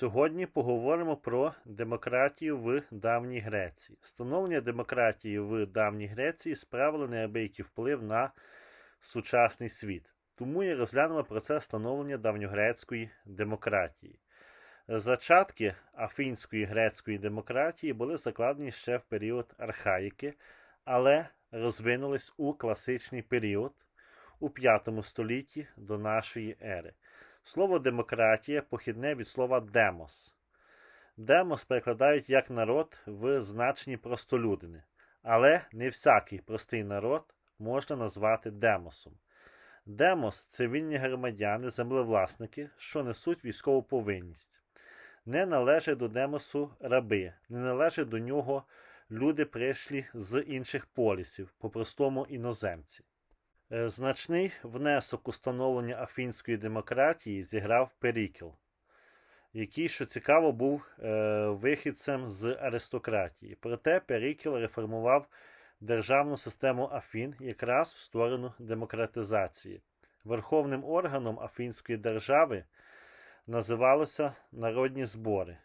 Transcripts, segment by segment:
Сьогодні поговоримо про демократію в давній Греції. Становлення демократії в давній Греції справило неабиякий вплив на сучасний світ. Тому і розглянемо процес становлення давньогрецької демократії. Зачатки афінської грецької демократії були закладені ще в період архаїки, але розвинулись у класичний період у 5 столітті до нашої ери. Слово демократія похідне від слова демос. Демос перекладають як народ в значенні простолюдини, але не всякий простий народ можна назвати демосом. Демос цивільні громадяни, землевласники, що несуть військову повинність. Не належать до демосу раби, не належать до нього люди прийшлі з інших полісів, по-простому іноземці. Е, Значний внесок у становлення афінської демократії зіграв Перікл, який, що цікаво, був е, вихідцем з аристократії. Проте Перікл реформував державну систему Афін якраз в сторону демократизації. Верховним органом Афінської держави називалися народні збори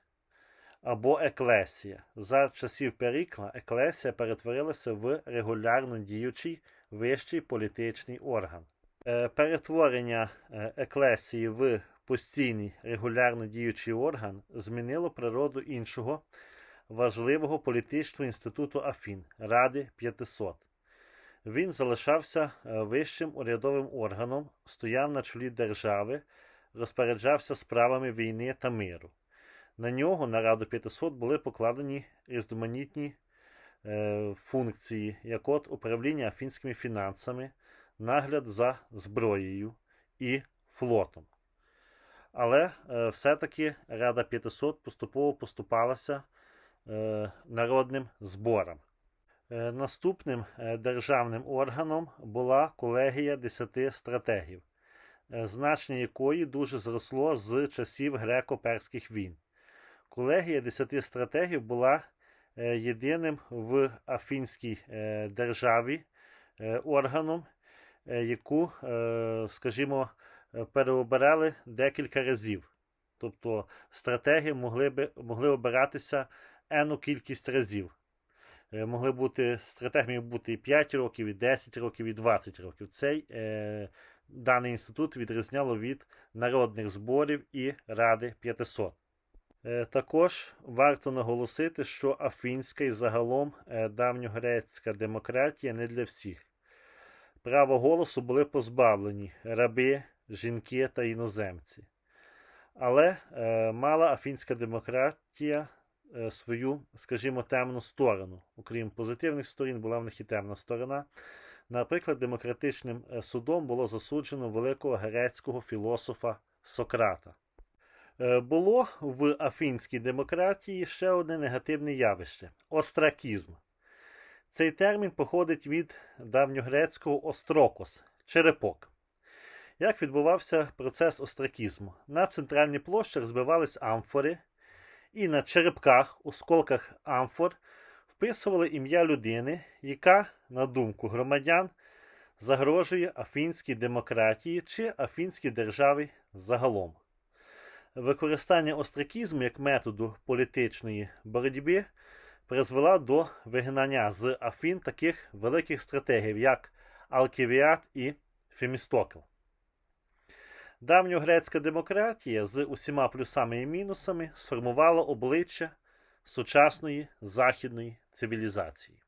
або еклесія. За часів Перікла еклесія перетворилася в регулярно діючий вищий політичний орган. Е, Перетворення е, еклесії в постійний регулярно діючий орган змінило природу іншого важливого політичного інституту Афін Ради 500. Він залишався е, вищим урядовим органом, стояв на чолі держави, розпоряджався справами війни та миру. На нього, на Раду 500, були покладені різноманітні функції, як от управління афінськими фінансами, нагляд за зброєю і флотом. Але е, все-таки Рада 500 поступово поступалася е, народним зборам. Е, наступним е, державним органом була колегія 10 стратегів, е, значення якої дуже зросло з часів греко-перських війн. Колегія 10 стратегів була е, єдиним в Афінській е, державі е, органом, е, яку, е, скажімо, е, переобирали декілька разів. Тобто стратеги могли, би, могли обиратися ену кількість разів. Е, Могли бути стратег міг бути і 5 років, і 10 років, і 20 років. Цей е, даний інститут відрізняло від народних зборів і Ради 500. Е, Також варто наголосити, що афінська і загалом е, давньогрецька демократія не для всіх. Право голосу були позбавлені раби, жінки та іноземці. Але е, мала афінська демократія свою, скажімо, темну сторону. Окрім позитивних сторін, була в них і темна сторона. Наприклад, демократичним судом було засуджено великого грецького філософа Сократа. Е, Було в афінській демократії ще одне негативне явище остракізм. Цей термін походить від давньогрецького острокос черепок. Як відбувався процес остракізму? На центральній площі розбивались амфори, і на черепках, осколках амфор, вписували ім'я людини, яка, на думку громадян, загрожує афінській демократії чи афінській державі загалом. Використання остракізму як методу політичної боротьби призвела до вигнання з Афін таких великих стратегів, як Алківіат і Фемістокл. Давньогрецька демократія з усіма плюсами і мінусами сформувала обличчя сучасної західної цивілізації.